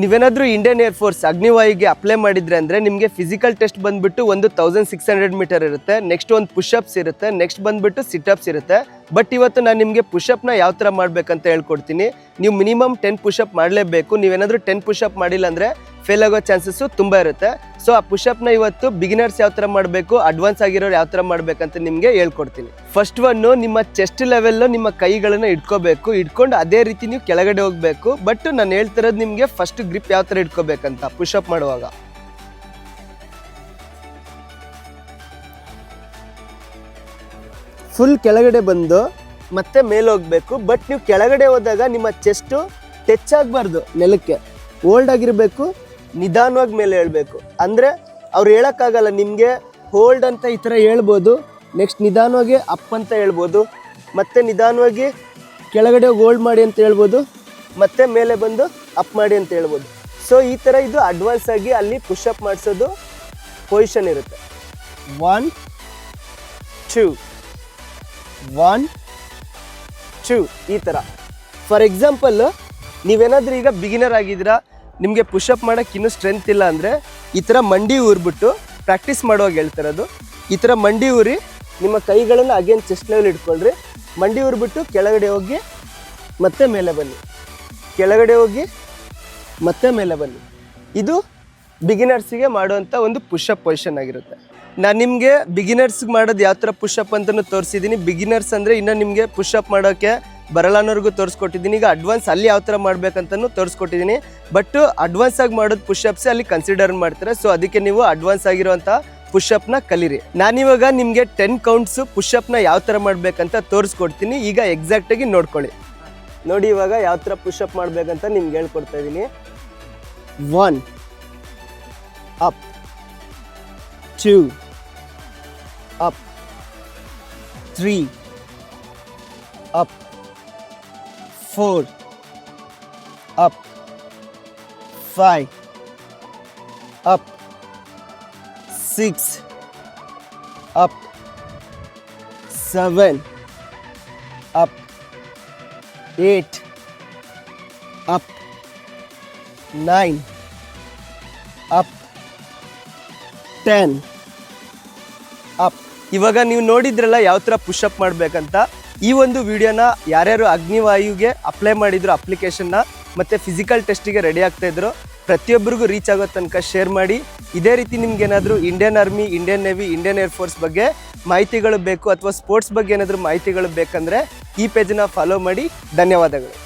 ನೀವೇನಾದ್ರೂ Indian air force ಅಗ್ನಿವಾಯುಗೆ apply ಮಾಡಿದ್ರೆ ಅಂದ್ರೆ ನಿಮಗೆ ಫಿಸಿಕಲ್ ಟೆಸ್ಟ್ ಬಂದ್ಬಿಟ್ಟು ಒಂದು ತೌಸಂಡ್ ಸಿಕ್ಸ್ ಹಂಡ್ರೆಡ್ ಮೀಟರ್ ಇರುತ್ತೆ. ನೆಕ್ಸ್ಟ್ ಒಂದು ಪುಷಪ್ಸ್ ಇರುತ್ತೆ. ನೆಕ್ಸ್ಟ್ ಬಂದ್ಬಿಟ್ಟು ಸಿಟಪ್ಸ್ ಇರುತ್ತೆ. ಬಟ್ ಇವತ್ತು ನಾನು ನಿಮಗೆ ಪುಷಪ್ನ ಯಾವ ಥರ ಮಾಡಬೇಕಂತ ಹೇಳ್ಕೊಡ್ತೀನಿ. ನೀವು ಮಿನಿಮಮ್ ಟೆನ್ ಪುಷಪ್ ಮಾಡಲೇಬೇಕು. ನೀವೇನಾದರೂ ಟೆನ್ ಪುಷಪ್ ಮಾಡಿಲ್ಲ ಅಂದ್ರೆ ಫೇಲ್ ಆಗೋ ಚಾನ್ಸಸ್ಸು ತುಂಬ ಇರುತ್ತೆ. ಸೊ ಆ ಪುಷಪ್ನ ಇವತ್ತು ಬಿಗಿನರ್ಸ್ ಯಾವ ಥರ ಮಾಡಬೇಕು ಅಡ್ವಾನ್ಸ್ ಆಗಿರೋರು ಯಾವ ಥರ ಮಾಡಬೇಕಂತ ನಿಮಗೆ ಹೇಳ್ಕೊಡ್ತೀನಿ. ಫಸ್ಟ್ ಒನ್ನು ನಿಮ್ಮ ಚೆಸ್ಟ್ ಲೆವೆಲ್ಲು ನಿಮ್ಮ ಕೈಗಳನ್ನು ಇಟ್ಕೋಬೇಕು. ಇಟ್ಕೊಂಡು ಅದೇ ರೀತಿ ನೀವು ಕೆಳಗಡೆ ಹೋಗಬೇಕು. ಬಟ್ ನಾನು ಹೇಳ್ತಿರೋದು ನಿಮಗೆ ಫಸ್ಟ್ ಗ್ರಿಪ್ ಯಾವ ಥರ ಇಟ್ಕೋಬೇಕಂತ ಪುಷಪ್ ಮಾಡುವಾಗ. ಫುಲ್ ಕೆಳಗಡೆ ಬಂದು ಮತ್ತೆ ಮೇಲೆ ಹೋಗ್ಬೇಕು. ಬಟ್ ನೀವು ಕೆಳಗಡೆ ಹೋದಾಗ ನಿಮ್ಮ ಚೆಸ್ಟು ಟಚ್ ಆಗಬಾರ್ದು ನೆಲಕ್ಕೆ. ಓಲ್ಡ್ ಆಗಿರಬೇಕು ನಿಧಾನವಾಗಿ ಮೇಲೆ ಹೇಳ್ಬೇಕು. ಅಂದರೆ ಅವ್ರು ಹೇಳೋಕ್ಕಾಗಲ್ಲ, ನಿಮಗೆ ಹೋಲ್ಡ್ ಅಂತ ಈ ಥರ ಹೇಳ್ಬೋದು ನೆಕ್ಸ್ಟ್ ನಿಧಾನವಾಗಿ ಅಪ್ ಅಂತ ಹೇಳ್ಬೋದು, ಮತ್ತೆ ನಿಧಾನವಾಗಿ ಕೆಳಗಡೆ ಹೋಲ್ಡ್ ಮಾಡಿ ಅಂತ ಹೇಳ್ಬೋದು, ಮತ್ತೆ ಮೇಲೆ ಬಂದು ಅಪ್ ಮಾಡಿ ಅಂತ ಹೇಳ್ಬೋದು. ಸೊ ಈ ಥರ ಇದು ಅಡ್ವಾನ್ಸ್ ಆಗಿ ಅಲ್ಲಿ ಪುಷಪ್ ಮಾಡಿಸೋದು ಪೊಸಿಷನ್ ಇರುತ್ತೆ. ಒನ್ ಟೂ ಒನ್ ಟೂ ಈ ಥರ. ಫಾರ್ ಎಕ್ಸಾಂಪಲ್ಲು ನೀವೇನಾದರೂ ಈಗ ಬಿಗಿನರ್ ಆಗಿದ್ದೀರಾ ನಿಮಗೆ ಪುಷಪ್ ಮಾಡೋಕ್ಕೆ ಇನ್ನೂ ಸ್ಟ್ರೆಂತ್ ಇಲ್ಲ ಅಂದರೆ ಈ ಥರ ಮಂಡಿ ಊರ್ಬಿಟ್ಟು ಪ್ರಾಕ್ಟೀಸ್ ಮಾಡುವಾಗ ಹೇಳ್ತಿರೋದು ಈ ಥರ ಮಂಡಿ ಊರಿ ನಿಮ್ಮ ಕೈಗಳನ್ನು ಅಗೇನ್ ಚೆಸ್ಟ್ ಲೆವೆಲ್ ಇಟ್ಕೊಳ್ರಿ. ಮಂಡಿ ಊರ್ಬಿಟ್ಟು ಕೆಳಗಡೆ ಹೋಗಿ ಮತ್ತೆ ಮೇಲೆ ಬನ್ನಿ. ಕೆಳಗಡೆ ಹೋಗಿ ಮತ್ತೆ ಮೇಲೆ ಬನ್ನಿ. ಇದು ಬಿಗಿನರ್ಸಿಗೆ ಮಾಡುವಂಥ ಒಂದು ಪುಷಪ್ ಪೊಸಿಷನ್ ಆಗಿರುತ್ತೆ. ನಾನು ನಿಮಗೆ ಬಿಗಿನರ್ಸ್ಗೆ ಮಾಡೋದು ಯಾವ ಥರ ಪುಷಪ್ ಅಂತಲೂ ತೋರಿಸಿದ್ದೀನಿ ಬಿಗಿನರ್ಸ್ ಅಂದರೆ ಇನ್ನು ನಿಮಗೆ ಪುಷಪ್ ಮಾಡೋಕ್ಕೆ ಬರಲ್ಲ ಅನ್ನೋರ್ಗು ತೋರಿಸ್ಕೊಟ್ಟಿದ್ದೀನಿ. ಈಗ ಅಡ್ವಾನ್ಸ್ ಅಲ್ಲಿ ಯಾವ ಥರ ಮಾಡ್ಬೇಕಂತಲೂ ತೋರಿಸ್ಕೊಟ್ಟಿದ್ದೀನಿ. ಬಟ್ ಅಡ್ವಾನ್ಸ್ ಆಗಿ ಮಾಡೋದು ಪುಷಪ್ಸ್ ಅಲ್ಲಿ ಕನ್ಸಿಡರ್ ಮಾಡ್ತಾರೆ? ಸೊ ಅದಕ್ಕೆ ನೀವು ಅಡ್ವಾನ್ಸ್ ಆಗಿರುವಂಥ ಪುಷಪ್ನ ಕಲೀರಿ. ನಾನಿವಾಗ ನಿಮಗೆ ಟೆನ್ ಕೌಂಟ್ಸು ಪುಷಪ್ನ ಯಾವ ಥರ ಮಾಡಬೇಕಂತ ತೋರಿಸ್ಕೊಡ್ತೀನಿ. ಈಗ ಎಕ್ಸಾಕ್ಟಾಗಿ ನೋಡ್ಕೊಳ್ಳಿ. ನೋಡಿ ಇವಾಗ ಯಾವ ಥರ ಪುಷಪ್ ಮಾಡಬೇಕಂತ ನಿಮ್ಗೆ ಹೇಳ್ಕೊಡ್ತಾ ಇದ್ದೀನಿ one up two up three up four up, five up, six up, seven up, eight up, nine up, ten up ಇವಾಗ ನೀವು ನೋಡಿದ್ರಲ್ಲ ಯಾವ ಥರ ಪುಷಪ್ ಮಾಡಬೇಕಂತ? ಈ ಒಂದು ವಿಡಿಯೋನ ಯಾರ್ಯಾರು ಅಗ್ನಿವಾಯುಗೆ ಅಪ್ಲೈ ಮಾಡಿದ್ರು ಅಪ್ಲಿಕೇಶನ್ನ ಮತ್ತು ಫಿಸಿಕಲ್ ಟೆಸ್ಟಿಗೆ ರೆಡಿ ಆಗ್ತಾ ಇದ್ರು, ಪ್ರತಿಯೊಬ್ಬರಿಗೂ ರೀಚ್ ಆಗೋ ತನಕ ಶೇರ್ ಮಾಡಿ. ಇದೇ ರೀತಿ ನಿಮ್ಗೇನಾದರೂ Indian Army Indian Navy Indian Air Force ಬಗ್ಗೆ ಮಾಹಿತಿಗಳು ಬೇಕು ಅಥವಾ ಸ್ಪೋರ್ಟ್ಸ್ ಬಗ್ಗೆ ಏನಾದರೂ ಮಾಹಿತಿಗಳು ಬೇಕಂದರೆ ಈ ಪೇಜನ್ನ ಫಾಲೋ ಮಾಡಿ. ಧನ್ಯವಾದಗಳು.